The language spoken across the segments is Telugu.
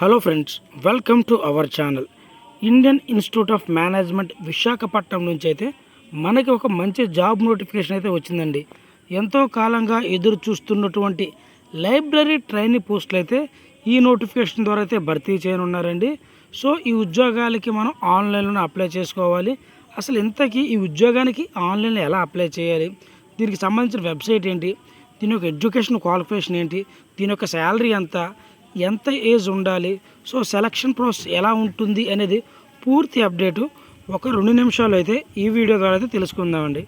Hello friends welcome to our channel Indian Institute of Management Visakhapatnam నుంచి అయితే మనకి ఒక మంచి జాబ్ నోటిఫికేషన్ అయితే వచ్చిందండి. ఎంతో కాలంగా ఎదురు చూస్తున్నటువంటి లైబ్రరీ ట్రైనింగ్ పోస్టులు అయితే ఈ నోటిఫికేషన్ ద్వారా అయితే భర్తీ చేయనున్నారండి. సో ఈ ఉద్యోగాలకి మనం ఆన్లైన్లోనే అప్లై చేసుకోవాలి. అసలు ఇంతకీ ఈ ఉద్యోగానికి ఆన్లైన్లో ఎలా అప్లై చేయాలి? దీనికి సంబంధించిన వెబ్సైట్ ఏంటి? దీని యొక్క ఎడ్యుకేషన్ క్వాలిఫికేషన్ ఏంటి? దీని యొక్క శాలరీ ఎంత? ఎంత ఏజ్ ఉండాలి? సో సెలక్షన్ ప్రాసెస్ ఎలా ఉంటుంది అనేది పూర్తి అప్డేటు ఒక రెండు నిమిషాలు అయితే ఈ వీడియో ద్వారా అయితే తెలుసుకుందామండి.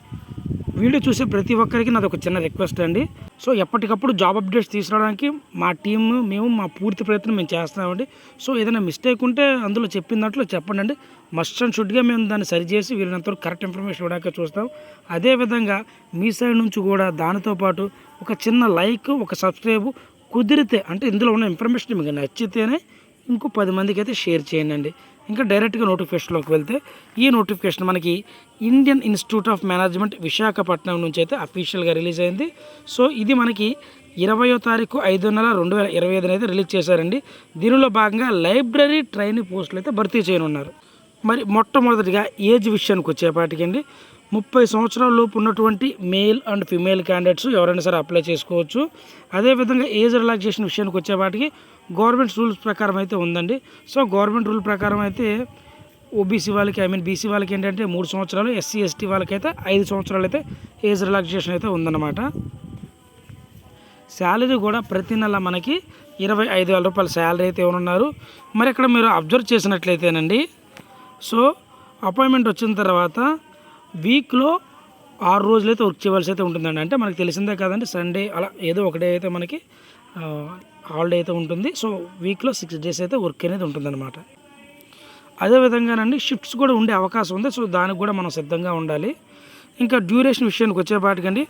వీడియో చూసే ప్రతి ఒక్కరికి నాది ఒక చిన్న రిక్వెస్ట్ అండి. సో ఎప్పటికప్పుడు జాబ్ అప్డేట్స్ తీసుకురావడానికి మా టీమ్ మేము మా పూర్తి ప్రయత్నం మేము చేస్తున్నామండి. సో ఏదైనా మిస్టేక్ ఉంటే అందులో చెప్పిన దాంట్లో చెప్పండి అండి మస్ట్ అండ్ షుడ్గా మేము దాన్ని సరిచేసి వీళ్ళంతా కరెక్ట్ ఇన్ఫర్మేషన్ ఇవ్వడానికి చూస్తాం. అదేవిధంగా మీ సైడ్ నుంచి కూడా దానితో పాటు ఒక చిన్న లైక్ ఒక సబ్స్క్రైబ్ కుదిరితే అంటే ఇందులో ఉన్న ఇన్ఫర్మేషన్ మీకు నచ్చితేనే ఇంకో పది మందికి అయితే షేర్ చేయండి. ఇంకా డైరెక్ట్గా నోటిఫికేషన్లోకి వెళ్తే ఈ నోటిఫికేషన్ మనకి Indian Institute of Management Visakhapatnam నుంచి అయితే అఫీషియల్గా రిలీజ్ అయింది. సో ఇది మనకి ఇరవయో తారీఖు ఐదు నెల రెండు వేల ఇరవై ఐదున అయితే రిలీజ్ చేశారండి. దీనిలో భాగంగా లైబ్రరీ ట్రైనింగ్ పోస్టులు అయితే భర్తీ చేయనున్నారు. మరి మొట్టమొదటిగా ఏజ్ విషయానికి వచ్చేపాటికండి ముప్పై సంవత్సరాల లోపు ఉన్నటువంటి మేల్ అండ్ ఫిమేల్ క్యాండిడేట్స్ ఎవరైనా సరే అప్లై చేసుకోవచ్చు. అదేవిధంగా ఏజ్ రిలాక్సేషన్ విషయానికి వచ్చేపాటికి గవర్నమెంట్ రూల్స్ ప్రకారం అయితే ఉందండి. సో గవర్నమెంట్ రూల్ ప్రకారం అయితే ఓబీసీ వాళ్ళకి ఐ మీన్ బీసీ వాళ్ళకి ఏంటంటే మూడు సంవత్సరాలు ఎస్సీ ఎస్టీ వాళ్ళకి అయితే ఐదు సంవత్సరాలు అయితే ఏజ్ రిలాక్సేషన్ అయితే ఉందన్నమాట. శాలరీ కూడా ప్రతి నెల మనకి ఇరవై ఐదు వేల రూపాయల శాలరీ అయితే ఉన్నారు మరి ఇక్కడ మీరు అబ్జర్వ్ చేసినట్లయితేనండి సో అపాయింట్మెంట్ వచ్చిన తర్వాత వీక్లో ఆరు రోజులు అయితే వర్క్ చేయవలసి అయితే ఉంటుందండి. అంటే మనకి తెలిసిందే కదండి సండే అలా ఏదో ఒక డే అయితే మనకి హాలిడే అయితే ఉంటుంది. సో వీక్లో సిక్స్ డేస్ అయితే వర్క్ అనేది ఉంటుందన్నమాట. అదేవిధంగానండి షిఫ్ట్స్ కూడా ఉండే అవకాశం ఉంది. సో దానికి కూడా మనం సిద్ధంగా ఉండాలి. ఇంకా డ్యూరేషన్ విషయానికి వచ్చేపాటికండి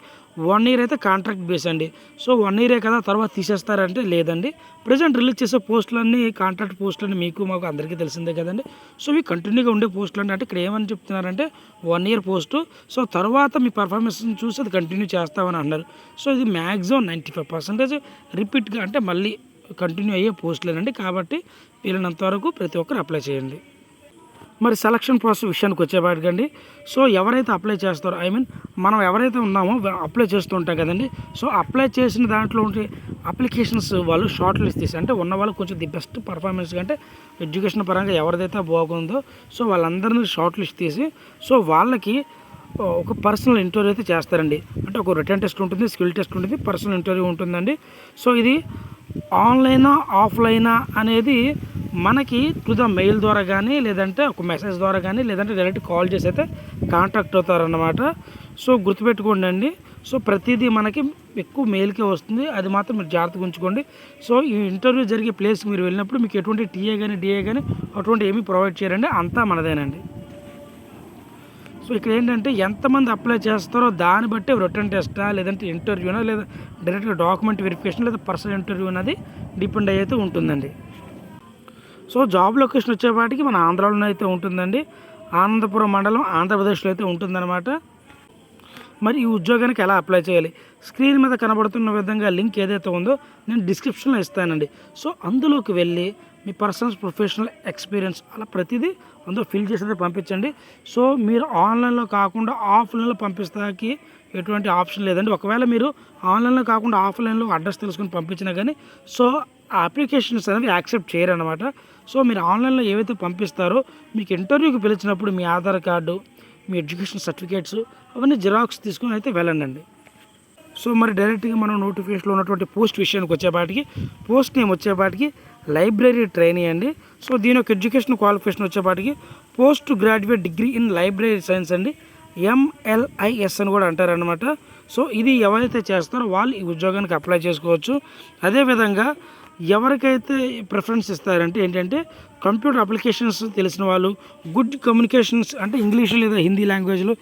వన్ ఇయర్ అయితే కాంట్రాక్ట్ బేస్ అండి. సో వన్ ఇయరే కదా తర్వాత తీసేస్తారంటే లేదండి. ప్రజెంట్ రిలీజ్ చేసే పోస్టులన్నీ కాంట్రాక్ట్ పోస్టులన్నీ మీకు మాకు అందరికీ తెలిసిందే కదండి. సో ఇవి కంటిన్యూగా ఉండే పోస్టులు అంటే ఇక్కడ ఏమని చెప్తున్నారంటే వన్ ఇయర్ పోస్టు. సో తర్వాత మీ పర్ఫార్మెన్స్ని చూసి అది కంటిన్యూ చేస్తామని అన్నారు. సో ఇది మ్యాక్సిమం నైంటీ ఫైవ్ పర్సెంటేజ్ రిపీట్గా అంటే మళ్ళీ కంటిన్యూ అయ్యే పోస్టులేనండి. కాబట్టి వీలైనంత వరకు ప్రతి ఒక్కరు అప్లై చేయండి. మరి సెలక్షన్ ప్రాసెస్ విషయానికి వచ్చేపాటికండి. సో ఎవరైతే అప్లై చేస్తారో ఐ మీన్ మనం ఎవరైతే ఉన్నామో అప్లై చేస్తూ ఉంటాం కదండి. సో అప్లై చేసిన దాంట్లో ఉంటే అప్లికేషన్స్ వాళ్ళు షార్ట్ లిస్ట్ తీసి అంటే ఉన్న వాళ్ళు కొంచెం ది బెస్ట్ పర్ఫార్మెన్స్ కంటే ఎడ్యుకేషన్ పరంగా ఎవరిదైతే బాగుందో సో వాళ్ళందరినీ షార్ట్ లిస్ట్ తీసి సో వాళ్ళకి ఒక పర్సనల్ ఇంటర్వ్యూ అయితే చేస్తారండి. అంటే ఒక రిటర్న్ టెస్ట్ ఉంటుంది స్కిల్ టెస్ట్ ఉంటుంది పర్సనల్ ఇంటర్వ్యూ ఉంటుందండి. సో ఇది ఆన్లైనా ఆఫ్లైనా అనేది మనకి టు ద మెయిల్ ద్వారా కానీ లేదంటే ఒక మెసేజ్ ద్వారా కానీ లేదంటే డైరెక్ట్ కాల్ చేసి అయితే కాంటాక్ట్ అవుతారన్నమాట. సో గుర్తుపెట్టుకోండి అండి సో ప్రతిదీ మనకి ఎక్కువ మెయిల్కే వస్తుంది. అది మాత్రం మీరు జాగ్రత్తగా ఉంచుకోండి. సో ఈ ఇంటర్వ్యూ జరిగే ప్లేస్కి మీరు వెళ్ళినప్పుడు మీకు ఎటువంటి టీఏ కానీ డిఏ కానీ అటువంటి ఏమీ ప్రొవైడ్ చేయరండి. అంతా మనదేనండి. సో ఇక్కడ ఏంటంటే ఎంతమంది అప్లై చేస్తారో దాన్ని బట్టి రిటర్న్ టెస్టా లేదంటే ఇంటర్వ్యూనా లేదా డైరెక్ట్గా డాక్యుమెంట్ వెరిఫికేషన్ లేదా పర్సనల్ ఇంటర్వ్యూ అనేది డిపెండ్ అయితే ఉంటుందండి. సో జాబ్ లొకేషన్ వచ్చేపాటికి మన ఆంధ్రాలోనే అయితే ఉంటుందండి. ఆనందపురం మండలం ఆంధ్రప్రదేశ్లో అయితే ఉంటుందన్నమాట. మరి ఈ ఉద్యోగానికి ఎలా అప్లై చేయాలి? స్క్రీన్ మీద కనబడుతున్న విధంగా లింక్ ఏదైతే ఉందో నేను డిస్క్రిప్షన్లో ఇస్తానండి. సో అందులోకి వెళ్ళి మీ పర్సనల్ ప్రొఫెషనల్ ఎక్స్పీరియన్స్ అలా ప్రతిదీ అందులో ఫిల్ చేసి పంపించండి. సో మీరు ఆన్లైన్లో కాకుండా ఆఫ్లైన్లో పంపిస్తాకి ఎటువంటి ఆప్షన్ లేదండి. ఒకవేళ మీరు ఆన్లైన్లో కాకుండా ఆఫ్లైన్లో అడ్రస్ తెలుసుకుని పంపించినా కానీ సో ఆ అప్లికేషన్స్ అనేవి యాక్సెప్ట్ చేయరన్నమాట. సో మీరు ఆన్లైన్లో ఏవైతే పంపిస్తారో మీకు ఇంటర్వ్యూకి పిలిచినప్పుడు మీ ఆధార్ కార్డు మీ ఎడ్యుకేషన్ సర్టిఫికేట్స్ అవన్నీ జిరాక్స్ తీసుకొని అయితే వెళ్ళండి సో మరి డైరెక్ట్గా మనం నోటిఫికేషన్లో ఉన్నటువంటి పోస్ట్ విషయానికి వచ్చేపాటికి పోస్ట్ నేమ్ వచ్చేపాటికి లైబ్రరీ ట్రైనింగ్ అండి. సో దీని యొక్క ఎడ్యుకేషన్ క్వాలిఫికేషన్ వచ్చేపాటికి post graduate degree in library science అండి. ఎంఎల్ఐఎస్ అని కూడా అంటారనమాట సో ఇది ఎవరైతే చేస్తారో వాళ్ళు ఈ ఉద్యోగానికి అప్లై చేసుకోవచ్చు. అదేవిధంగా ఎవరికైతే ప్రిఫరెన్స్ ఇస్తారంటే ఏంటంటే కంప్యూటర్ అప్లికేషన్స్ తెలిసిన వాళ్ళు గుడ్ కమ్యూనికేషన్స్ అంటే ఇంగ్లీష్ లేదా హిందీ లాంగ్వేజ్లో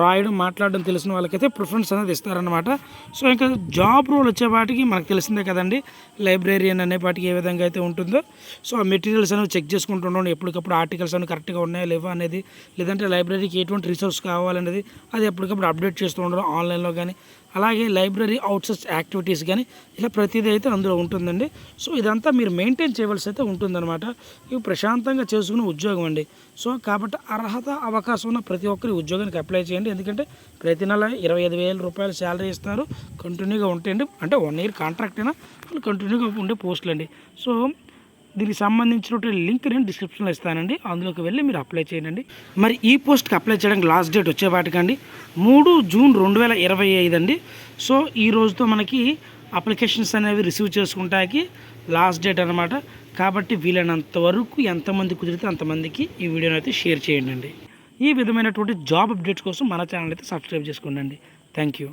రాయడం మాట్లాడడం తెలిసిన వాళ్ళకైతే ప్రిఫరెన్స్ అనేది ఇస్తారనమాట సో ఇంకా జాబ్ రోల్ వచ్చేపాటికి మనకు తెలిసిందే కదండి లైబ్రేరియన్ అనేపాటికి ఏ విధంగా అయితే ఉంటుందో. సో ఆ మెటీరియల్స్ అనేవి చెక్ చేసుకుంటూ ఉండండి ఎప్పటికప్పుడు ఆర్టికల్స్ అనేవి కరెక్ట్గా ఉన్నాయా లేవా అనేది లేదంటే లైబ్రరీకి ఎటువంటి రిసోర్స్ కావాలనేది అది ఎప్పటికప్పుడు అప్డేట్ చేస్తూ ఉండడం ఆన్లైన్లో కానీ అలాగే లైబ్రరీ అవుట్సోర్స్ యాక్టివిటీస్ కానీ ఇలా ప్రతిదీ అయితే అందులో ఉంటుందండి. సో ఇదంతా మీరు మెయింటైన్ చేయవలసి అయితే ఉంటుందన్నమాట. ప్రశాంతంగా చేసుకునే ఉద్యోగం అండి. సో కాబట్టి అర్హత అవకాశం ఉన్న ప్రతి ఒక్కరి ఉద్యోగానికి అప్లై చేయండి. ఎందుకంటే ప్రతి నెల ఇరవై ఐదు వేల రూపాయలు శాలరీ ఇస్తున్నారు కంటిన్యూగా ఉంటాయండి. అంటే వన్ ఇయర్ కాంట్రాక్ట్ అయినా వాళ్ళు కంటిన్యూగా ఉండే పోస్టులు అండి. సో దీనికి సంబంధించినటువంటి లింక్ నేను డిస్క్రిప్షన్లో ఇస్తానండి. అందులోకి వెళ్ళి మీరు అప్లై చేయండి. మరి ఈ పోస్ట్కి అప్లై చేయడానికి లాస్ట్ డేట్ వచ్చేవాటికండి మూడు జూన్ రెండు వేల ఇరవై ఐదు అండి. సో ఈ రోజుతో మనకి అప్లికేషన్స్ అనేవి రిసీవ్ చేసుకుంటాకి లాస్ట్ డేట్ అనమాట కాబట్టి వీలైనంత వరకు ఎంతమంది కుదిరితే అంతమందికి ఈ వీడియోని అయితే షేర్ చేయండి. ఈ విధమైనటువంటి జాబ్ అప్డేట్స్ కోసం మన ఛానల్ అయితే సబ్స్క్రైబ్ చేసుకోండి. Thank you